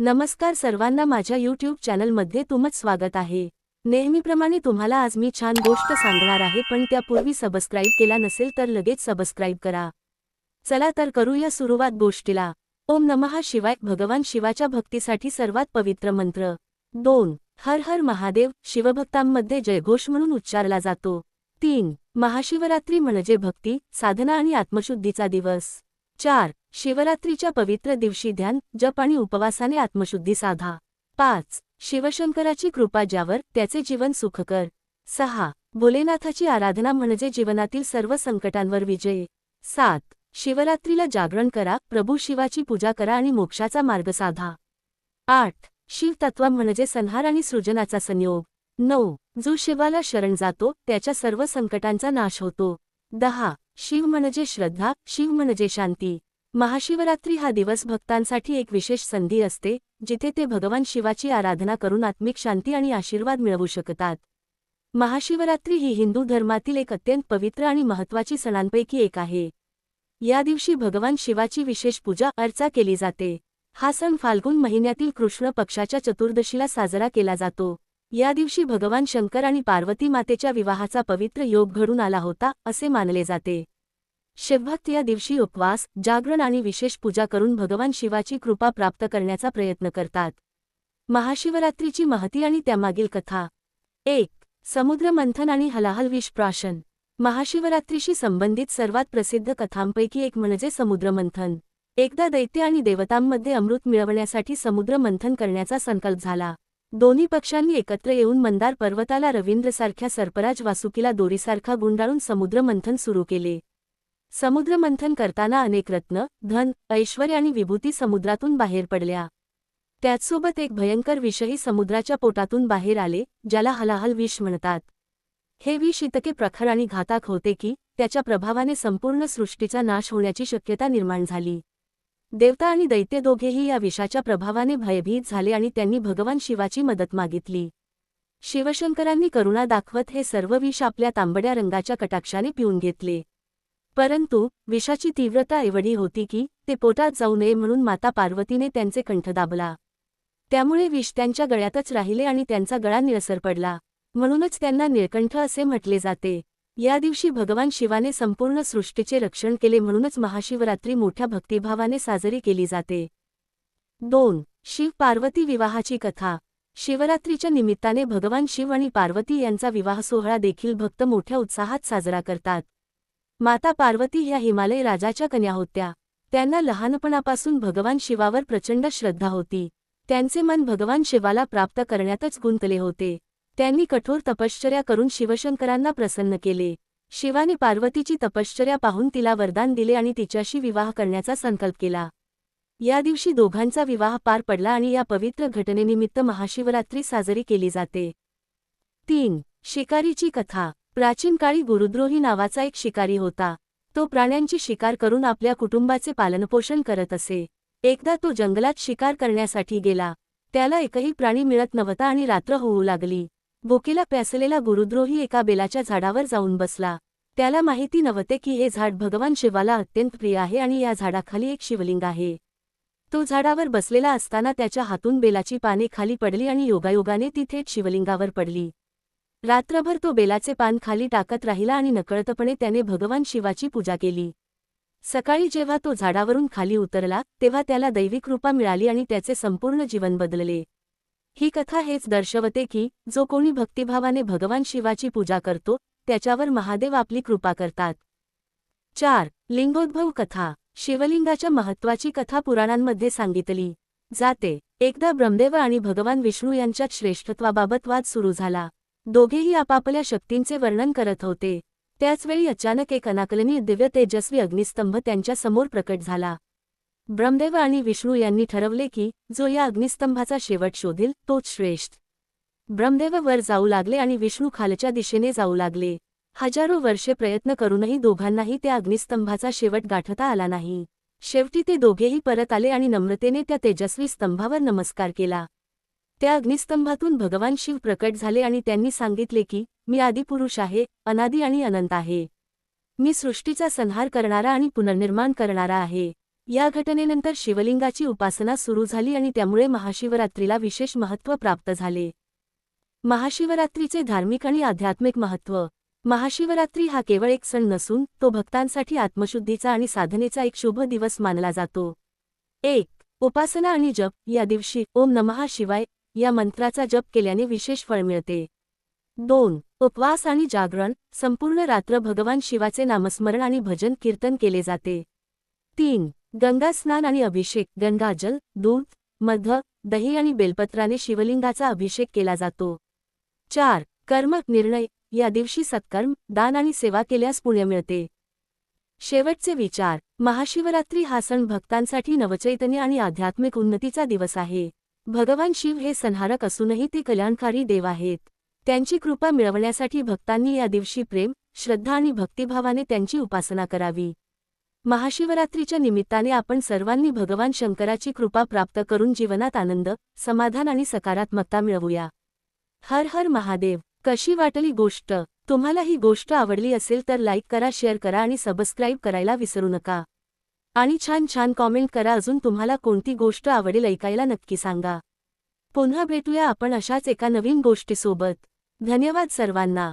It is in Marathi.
नमस्कार सर्वांना माझ्या यूट्यूब चॅनलमध्ये तुमच स्वागत आहे. नेहमीप्रमाणे तुम्हाला आज मी छान गोष्ट सांगणार आहे पण त्यापूर्वी सबस्क्राईब केला नसेल तर लगेच सबस्क्राईब करा. चला तर करूया सुरुवात गोष्टीला. ओम नमः शिवाय भगवान शिवाच्या भक्तीसाठी सर्वात पवित्र मंत्र. दोन हर हर महादेव शिवभक्तांमध्ये जयघोष म्हणून उच्चारला जातो. तीन महाशिवरात्री म्हणजे भक्ती साधना आणि आत्मशुद्धीचा दिवस. चार शिवरात्रीच्या पवित्र दिवशी ध्यान जप आणि उपवासाने आत्मशुद्धी साधा. पाच शिवशंकराची कृपा ज्यावर त्याचे जीवन सुखकर. सहा भोलेनाथाची आराधना म्हणजे जीवनातील सर्व संकटांवर विजय. सात शिवरात्रीला जागरण करा प्रभू शिवाची पूजा करा आणि मोक्षाचा मार्ग साधा. आठ शिवतत्व म्हणजे संहार आणि सृजनाचा संयोग. नऊ जो शिवाला शरण जातो त्याच्या सर्व संकटांचा नाश होतो. दहा शिव म्हणजे श्रद्धा शिव म्हणजे शांती. महाशिवरात्री हा दिवस भक्तांसाठी एक विशेष संधी असते जिथे ते भगवान शिवाची आराधना करून आत्मिक शांती आणि आशीर्वाद मिळवू शकतात. महाशिवरात्री ही हिंदू धर्मातील एक अत्यंत पवित्र आणि महत्त्वाची सणांपैकी एक आहे. या दिवशी भगवान शिवाची विशेष पूजा अर्चा केली जाते. हा सण फाल्गुन महिन्यातील कृष्ण पक्षाच्या चतुर्दशीला साजरा केला जातो. या दिवशी भगवान शंकर आणि पार्वती मातेच्या विवाहाचा पवित्र योग घडून आला होता असे मानले जाते. शिवभक्त या दिवशी उपवास जागरण आणि विशेष पूजा करून भगवान शिवाची कृपा प्राप्त करण्याचा प्रयत्न करतात. महाशिवरात्रीची महती आणि त्यामागील कथा. एक समुद्र मंथन आणि हलाहल विष प्राशन महाशिवरात्रीशी संबंधित सर्वात प्रसिद्ध कथांपैकी एक म्हणजे समुद्रमंथन. एकदा दैत्य आणि देवतांमध्ये अमृत मिळवण्यासाठी समुद्र मंथन करण्याचा संकल्प झाला. दोन्ही पक्षांनी एकत्र येऊन मंदार पर्वताला रवींद्रसारख्या सर्पराज वासुकीला दोरीसारखा गुंडाळून समुद्रमंथन सुरू केले. समुद्रमंथन करताना अनेक रत्न धन ऐश्वर्य आणि विभूती समुद्रातून बाहेर पडल्या. त्याचसोबत एक भयंकर विषही समुद्राच्या पोटातून बाहेर आले ज्याला हलाहल विष म्हणतात. हे विष इतके प्रखर आणि घातक होते की त्याच्या प्रभावाने संपूर्ण सृष्टीचा नाश होण्याची शक्यता निर्माण झाली. देवता आणि दैत्य दोघेही या विषाच्या प्रभावाने भयभीत झाले आणि त्यांनी भगवान शिवाची मदत मागितली. शिवशंकरांनी करुणा दाखवत हे सर्व विष आपल्या तांबड्या रंगाच्या कटाक्षाने पिऊन घेतले. परंतु विषाची तीव्रता एवढी होती की ते पोटात जाऊ नये म्हणून माता पार्वतीने त्यांचे कंठ दाबला. त्यामुळे विष त्यांच्या गळ्यातच राहिले आणि त्यांचा गळा निळसर पडला. म्हणूनच त्यांना निळकंठ असे म्हटले जाते. या दिवशी भगवान शिवाने संपूर्ण सृष्टीचे रक्षण केले म्हणूनच महाशिवरात्री मोठ्या भक्तिभावाने साजरी केली जाते. दोन. शिव पार्वती विवाहाची कथा. शिवरात्रीच्या निमित्ताने भगवान शिव आणि पार्वती यांचा विवाह सोहळा देखील भक्त मोठ्या उत्साहात साजरा करतात. माता पार्वती ह्या हिमालय राजाच्या कन्या होत्या. त्यांना लहानपणापासून भगवान शिवावर प्रचंड श्रद्धा होती. त्यांचे मन भगवान शिवाला प्राप्त करण्यातच गुंतले होते. त्यांनी कठोर तपश्चर्या करून शिवशंकरांना प्रसन्न केले. शिवाने पार्वतीची तपश्चर्या पाहून तिला वरदान दिले आणि तिच्याशी विवाह करण्याचा संकल्प केला. या दिवशी दोघांचा विवाह पार पडला आणि या पवित्र घटनेनिमित्त महाशिवरात्री साजरी केली जाते. तीन. शिकारीची कथा. प्राचीन काळी गुरुद्रोही नावाचा एक शिकारी होता. तो प्राण्यांची शिकार करून आपल्या कुटुंबाचे पालनपोषण करत असे. एकदा तो जंगलात शिकार करण्यासाठी गेला. त्याला एकही प्राणी मिळत नव्हता आणि रात्र होऊ लागली. भुकेला प्यासलेला गुरुद्रोही एका बेलाच्या झाडावर जाऊन बसला. त्याला माहिती नव्हते की हे झाड भगवान शिवाला अत्यंत प्रिय आहे आणि या झाडाखाली एक शिवलिंग आहे. तो झाडावर बसलेला असताना त्याच्या हातून बेलाची पाने खाली पडली आणि योगायोगाने ती थेट शिवलिंगावर पडली. रात्रभर तो बेलाचे पान खाली टाकत राहिला आणि नकळतपणे त्याने भगवान शिवाची पूजा केली. सकाळी जेव्हा तो झाडावरून खाली उतरला तेव्हा त्याला दैवी कृपा मिळाली आणि त्याचे संपूर्ण जीवन बदलले. ही कथा हेच दर्शवते की जो कोणी भक्तिभावाने भगवान शिवाची पूजा करतो त्याच्यावर महादेव आपली कृपा करतात. चार. लिंगोद्भव कथा. शिवलिंगाच्या महत्वाची कथा पुराणांमध्ये सांगितली. जाते. एकदा ब्रह्मदेव आणि भगवान विष्णू यांच्यात श्रेष्ठत्वाबाबत वाद सुरू झाला. दोघेही आपापल्या शक्तींचे वर्णन करत होते. त्याचवेळी अचानक एक अनाकलनीय दिव्य तेजस्वी अग्निस्तंभ त्यांच्यासमोर प्रकट झाला. ब्रह्मदेव आणि विष्णू यांनी ठरवले की जो या अग्निस्तंभाचा शेवट शोधील तोच श्रेष्ठ. ब्रह्मदेव वर जाऊ लागले आणि विष्णू खालच्या दिशेने जाऊ लागले. हजारो वर्षे प्रयत्न करूनही दोघांनाही त्या अग्निस्तंभाचा शेवट गाठता आला नाही. शेवटी ते दोघेही परत आले आणि नम्रतेने त्या तेजस्वी स्तंभावर नमस्कार केला. त्या अग्निस्तंभातून भगवान शिव प्रकट झाले आणि त्यांनी सांगितले की मी आदिपुरुष आहे अनादी आणि अनंत आहे. मी सृष्टीचा संहार करणारा आणि पुनर्निर्माण करणारा आहे. या घटनेनंतर शिवलिंगाची उपासना सुरू झाली आणि त्यामुळे महाशिवरात्रीला विशेष महत्त्व प्राप्त झाले. महाशिवरात्रीचे धार्मिक आणि आध्यात्मिक महत्त्व. महाशिवरात्री हा केवळ एक सण नसून तो भक्तांसाठी आत्मशुद्धीचा आणि साधनेचा एक शुभ दिवस मानला जातो. एक उपासना आणि जप. या दिवशी ओम नमः शिवाय या मंत्राचा जप केल्याने विशेष फळ मिळते. दोन उपवास आणि जागरण संपूर्ण रात्र भगवान शिवाचे नामस्मरण आणि भजन कीर्तन केले जाते. तीन गंगा स्नान आणि अभिषेक गंगाजल दूध मध दही आणि बेलपत्राने शिवलिंगाचा अभिषेक केला जातो. चार कर्म निर्णय या दिवशी सत्कर्म दान आणि सेवा केल्यास पुण्य मिळते. शेवटचे विचार महाशिवरात्री हा सण भक्तांसाठी नवचैतन्य आणि आध्यात्मिक उन्नतीचा दिवस आहे. भगवान शिव हे संहारक असूनही ते कल्याणकारी देव आहेत. त्यांची कृपा मिळवण्यासाठी भक्तांनी या दिवशी प्रेम श्रद्धा आणि भक्तिभावाने त्यांची उपासना करावी. महाशिवरात्रीच्या निमित्ताने आपण सर्वांनी भगवान शंकराची कृपा प्राप्त करून जीवनात आनंद समाधान आणि सकारात्मकता मिळवूया. हर हर महादेव कशी वाटली गोष्ट? तुम्हाला ही गोष्ट आवडली असेल तर लाईक करा शेअर करा आणि सबस्क्राईब करायला विसरू नका. आणि छान छान कॉमेंट करा. अजून तुम्हाला कोणती गोष्ट आवडेल ऐकायला नक्की सांगा. पुन्हा भेटूया आपण अशाच एका नवीन गोष्टीसोबत. धन्यवाद सर्वांना.